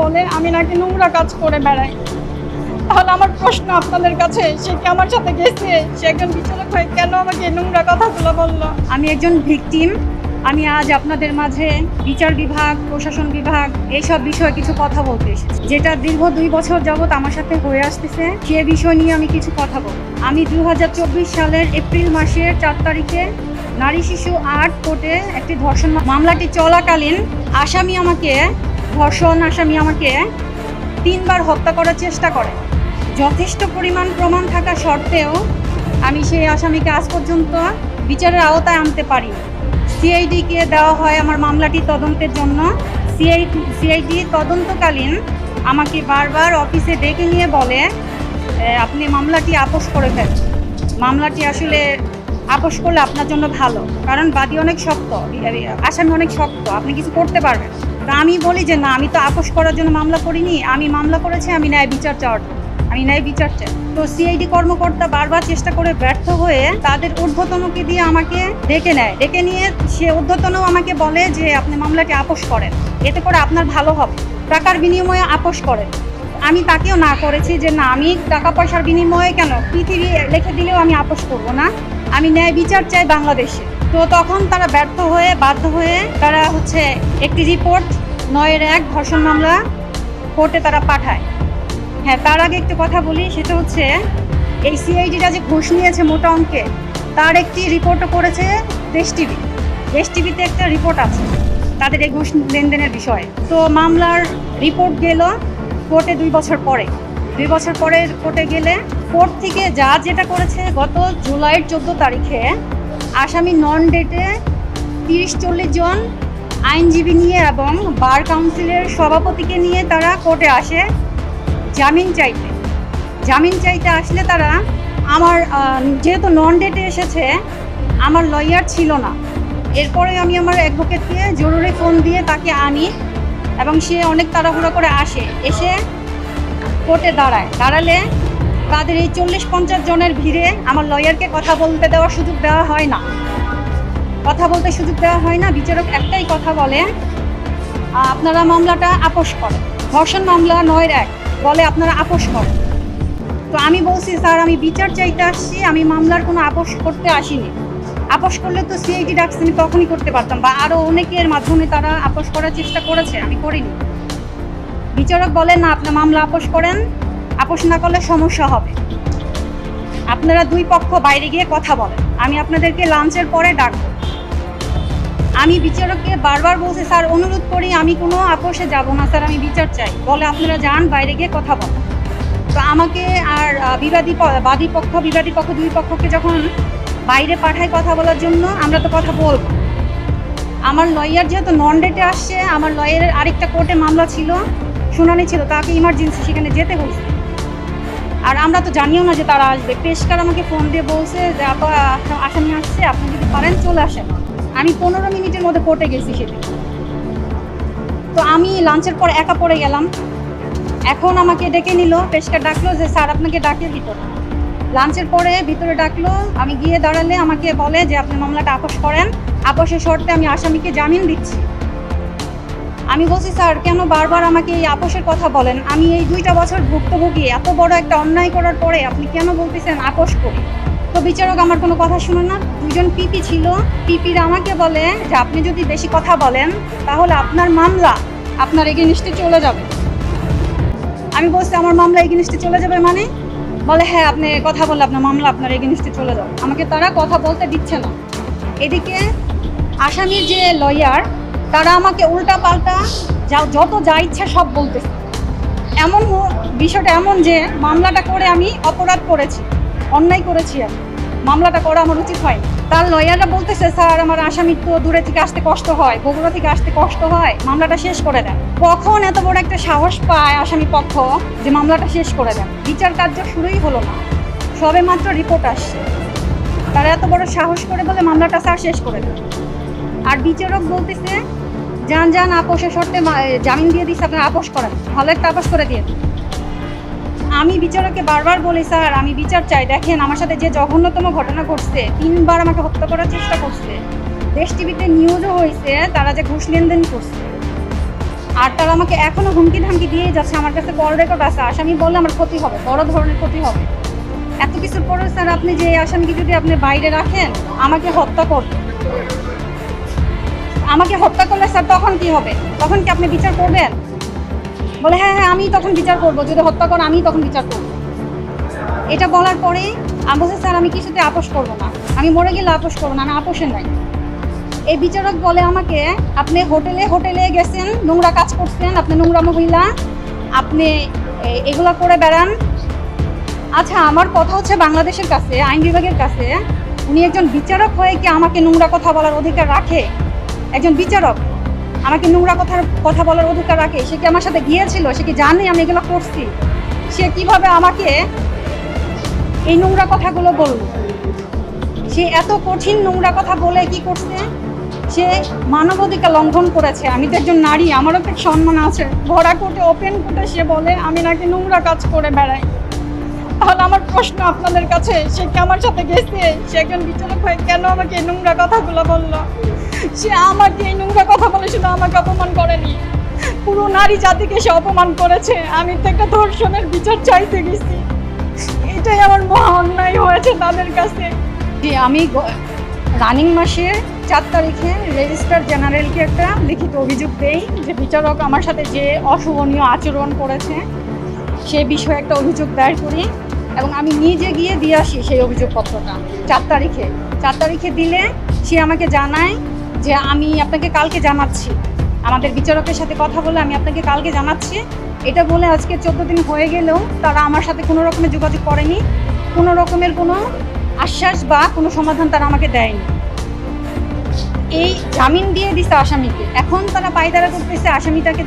বলে, আমি নাকি নোংরা কাজ করে বেড়াই। তাহলে আমার প্রশ্ন আপনাদের কাছে, সে কি আমার সাথে গেছে? সে একজন বিচারক হয়ে কেন আমাকে নোংরা কথাগুলো বলল? আমি একজন ভিকটিম। আমি আজ আপনাদের মাঝে বিচার বিভাগ, প্রশাসন বিভাগ এইসব বিষয়ে কিছু কথা বলতে এসেছি। যেটা দীর্ঘ দুই বছর যাবত আমার সাথে হয়ে আসতেছে, সে বিষয় নিয়ে আমি কিছু কথা বলব। আমি দুই হাজার চব্বিশ সালের এপ্রিল মাসের চার তারিখে নারী শিশু আট কোর্টে একটি ধর্ষণ মামলাটি চলাকালীন আসামি আমাকে ধর্ষণ আসামি আমাকে তিনবার হত্যা করার চেষ্টা করে। যথেষ্ট পরিমাণ প্রমাণ থাকা সত্ত্বেও আমি সেই আসামিকে আজ পর্যন্ত বিচারের আওতায় আনতে পারি সিআইডিকে দেওয়া হয় আমার মামলাটি তদন্তের জন্য। সিআই সিআইডি তদন্তকালীন আমাকে বারবার অফিসে ডেকে নিয়ে বলে আপনি মামলাটি আপোষ করে ফেলেন মামলাটি আসলে আপোষ করলে আপনার জন্য ভালো। কারণ বাদী অনেক শক্ত আসামি অনেক শক্ত, আপনি কিছু করতে পারবেন তা আমি বলি যে না, আমি তো আপোষ করার জন্য মামলা করিনি, আমি মামলা করেছি, আমি ন্যায় বিচার চাওয়ার। আমি ন্যায় বিচার চাই। তো সিআইডি কর্মকর্তা বারবার চেষ্টা করে ব্যর্থ হয়ে তাদের ঊর্ধ্বতনকে দিয়ে আমাকে ডেকে নেয়। ডেকে নিয়ে সে ঊর্ধ্বতনও আমাকে বলে যে, আপনি মামলাটি আপোষ করেন, এতে করে আপনার ভালো হবে। টাকার বিনিময়ে আপোষ করেন আমি তাকেও না করেছি যে, না, আমি টাকা পয়সার বিনিময়ে কেন? পৃথিবী লিখে দিলেও আমি আপোষ করব না। আমি ন্যায় বিচার চাই বাংলাদেশে। তো তখন তারা ব্যর্থ হয়ে, বাধ্য হয়ে তারা হচ্ছে একটি রিপোর্ট নয়ের এক ধর্ষণ মামলা কোর্টে তারা পাঠায়। হ্যাঁ তার আগে একটু কথা বলি, সেটা হচ্ছে এই সিআইডিটা যে ঘুষ নিয়েছে মোটা অঙ্কে, তার একটি রিপোর্টও করেছে দেশ টিভি। দেশ টিভিতে একটা রিপোর্ট আছে তাদের এই ঘুষ লেনদেনের বিষয়ে। তো মামলার রিপোর্ট গেল কোর্টে দুই বছর পরে। দুই বছর পরে কোর্টে গেলে কোর্ট থেকে যা যেটা করেছে গত জুলাইয়ের চোদ্দ তারিখে আসামি নন ডেটে তিরিশ চল্লিশ জন আইনজীবী নিয়ে এবং বার কাউন্সিলের সভাপতিকে নিয়ে তারা কোর্টে আসে জামিন চাইতে। জামিন চাইতে আসলে তারা আমার যেহেতু নন ডেটে এসেছে, আমার লয়ার ছিল না। এরপরে আমি আমার অ্যাডভোকেটকে জরুরি ফোন দিয়ে তাকে আনি এবং সে অনেক তাড়াহুড়ো করে আসে। এসে কোর্টে দাঁড়ায়। দাঁড়ালে তাদের এই চল্লিশ পঞ্চাশ জনের ভিড়ে আমার লয়ারকে কথা বলতে দেওয়ার সুযোগ দেওয়া হয় না। কথা বলতে সুযোগ দেওয়া হয় না। বিচারক একটাই কথা বলে, আপনারা মামলাটা আপোষ করেন। ধর্ষণ মামলা নয়ের এক বলে আপনারা আপোষ করেন। তো আমি বলছি, স্যার, আমি বিচার চাইতে আসছি, আমি মামলার কোনো আপোষ করতে আসিনি। আপোষ করলে তো ডাকছি, আমি তখনই করতে পারতাম বা আরও অনেকের মাধ্যমে তারা আপোষ করার চেষ্টা করেছে, আমি করিনি। বিচারক বলেন, না আপনার মামলা আপোষ করেন, আপোষ না করলে সমস্যা হবে। আপনারা দুই পক্ষ বাইরে গিয়ে কথা বলেন। আমি আপনাদেরকে লাঞ্চের পরে ডাকবো। আমি বিচারককে বারবার বলছি, স্যার, অনুরোধ করি, আমি কোনো আপোষে যাব না। স্যার, আমি বিচার চাই। বলে আপনারা যান, বাইরে গিয়ে কথা বলেন। তো আমাকে আর বিবাদী বাদী পক্ষ, বিবাদী পক্ষ, দুই পক্ষকে যখন বাইরে পাঠায় কথা বলার জন্য, আমরা তো কথা বলব। আমার লয়ার যেহেতু নন ডেটে আসছে, আমার লয়ারের আরেকটা কোর্টে মামলা ছিল, শুনানি ছিল, তাকে ইমার্জেন্সি সেখানে যেতে হয়েছে। আর আমরা তো জানিও না যে তারা আসবে। পেশকার আমাকে ফোন দিয়ে বলছে যে, আপা, আসামি আসছে, আপনি যদি পারেন, চলে আসেন। আমি পনেরো মিনিটের মধ্যে কোর্টে গেছি সেদিন। তো আমি লাঞ্চের পর একা পড়ে গেলাম। এখন আমাকে ডেকে নিল, পেশকার ডাকলো যে, স্যার, আপনাকে ডাকে ভিতরে। লাঞ্চের পরে ভিতরে ডাকলো, আমি গিয়ে দাঁড়ালে আমাকে বলে যে, আপনি মামলাটা আপোষ করেন। আপোষের শর্তে আমি আসামিকে জামিন দিচ্ছি। আমি বলছি, স্যার, কেন বারবার আমাকে এই আপোষের কথা বলেন? আমি এই দুইটা বছর ভুক্তভোগী। এত বড় একটা অন্যায় করার পরে আপনি কেন বলতেছেন, আপোষ করি? তো বিচারক আমার কোনো কথা শুনে না। দুজন পিপি ছিল। পিপিরা আমাকে বলে যে আপনি যদি বেশি কথা বলেন, তাহলে আপনার মামলা আপনার এগেনিস্টে চলে যাবে। আমি বলছি, আমার মামলা এগেনিস্টে চলে যাবে মানে? বলে হ্যাঁ আপনি কথা বললে আপনার মামলা আপনার এগেনিস্টে চলে যাবে। আমাকে তারা কথা বলতে দিচ্ছে না। এদিকে আসামির যে লয়ার তারা আমাকে উল্টা পাল্টা যা, যত যা ইচ্ছা সব বলতেছে। এমন বিষয়টা এমন যে মামলাটা করে আমি অপরাধ করেছি। অন্যায় করেছি আমি। মামলাটা করা আমার উচিত হয় তার লয়াররা বলতেছে, স্যার, আমার আসামি তো দূরে থেকে আসতে কষ্ট হয়, বগুড়া থেকে আসতে কষ্ট হয়। মামলাটা শেষ করে দেন। কখন এত বড় একটা সাহস পায় আসামি পক্ষ যে মামলাটা শেষ করে দেন? বিচার কার্য শুরুই হলো না। সবে মাত্র রিপোর্ট আসছে। তারা এত বড় সাহস করে বলে মামলাটা স্যার শেষ করে দেন। আর বিচারক বলতেছে, যান যান, আপোষের শর্তে জামিন দিয়ে দিচ্ছে, আপনারা আপোষ করেন। ভালো একটা আপোষ করে দিয়ে। আমি বিচারককে বারবার বলি, স্যার, আমি বিচার চাই। দেখেন, আমার সাথে যে জঘন্যতম ঘটনা ঘটছে, তিনবার আমাকে হত্যা করার চেষ্টা করছে। দেশ টিভিতে নিউজও হয়েছে, তারা যে ঘুষ লেনদেন করছে। আর তারা আমাকে এখনও হুমকি ধামকি দিয়ে যাচ্ছে। আমার কাছে কল রেকর্ড আছে। আসামি বললে আমার ক্ষতি হবে, বড় ধরনের ক্ষতি হবে। এত কিছুর পরে স্যার, আপনি যে আসামিকে যদি আপনি বাইরে রাখেন, আমাকে হত্যা করবেন আমাকে হত্যা করলে, স্যার, তখন কি হবে? তখন কি আপনি বিচার করবেন? বলে হ্যাঁ হ্যাঁ আমি তখন বিচার করব। যদি হত্যা করে আমি তখন বিচার করব। এটা বলার পরে আমি স্যার, আমি কিছুতে আপোষ করব না। আমি মরে গেলে আপোষ করব না, আমি আপোষের নাই। এই বিচারক বলে আমাকে, আপনি হোটেলে হোটেলে গেছেন, নোংরা কাজ করছেন, আপনি নোংরা মহিলা, আপনি এগুলা করে বেড়ান। আচ্ছা আমার কথা হচ্ছে বাংলাদেশের কাছে, আইন বিভাগের কাছে। উনি একজন বিচারক হয়ে কি আমাকে নোংরা কথা বলার অধিকার রাখে? একজন বিচারক। আমাকে নোংরা কথার কথা বলার অধিকার রাখে। সে কি আমার সাথে গিয়েছিল? সে কি জানে আমি এগুলো করছি? সে কীভাবে আমাকে এই নোংরা কথাগুলো বলল? সে এত কঠিন নোংরা কথা বলে কি করছে? সে মানবাধিকার লঙ্ঘন করেছে। আমি তো একজন নারী, আমারও একটা সম্মান আছে। ভরা কোটে ওপেন কোটে সে বলে, আমি নাকি নোংরা কাজ করে বেড়াই। তাহলে আমার প্রশ্ন আপনাদের কাছে, সে কি আমার সাথে গেছে? সে একজন বিচারক হয়ে কেন আমাকে এই নোংরা কথাগুলো বলল? সে আমাকে এই নোংরা কথা বলে শুধু আমাকে অপমান করেনি। পুরো নারী জাতিকে সে অপমান করেছে। আমি তো একটা ধর্ষণের বিচার চাইতে গেছি। এটাই আমার মহা অন্যায় হয়েছে তাদের কাছে। যে আমি রানিং মাসের চার তারিখে রেজিস্ট্রার জেনারেলকে একটা লিখিত অভিযোগ দেই যে বিচারক আমার সাথে যে অশোভনীয় আচরণ করেছে, সে বিষয়ে একটা অভিযোগ দায়ের করি। এবং আমি নিজে গিয়ে দিয়ে আসি সেই অভিযোগপত্রটা। চার তারিখে। চার তারিখে দিলে সে আমাকে জানায় যে আমি আপনাকে কালকে জানাচ্ছি। আমাদের বিচারকের সাথে কথা বলে আমি আপনাকে কালকে জানাচ্ছি। এটা বলে আজকে চোদ্দ দিন হয়ে গেলেও তারা আমার সাথে কোনো রকমের যোগাযোগ করেনি। কোনো রকমের কোনো আশ্বাস বা কোনো সমাধান তারা আমাকে দেয়নি। এই জামিন দিয়ে দিছে আসামিকে। এখন তারা পায়দারা করতেছে, আসামিটাকে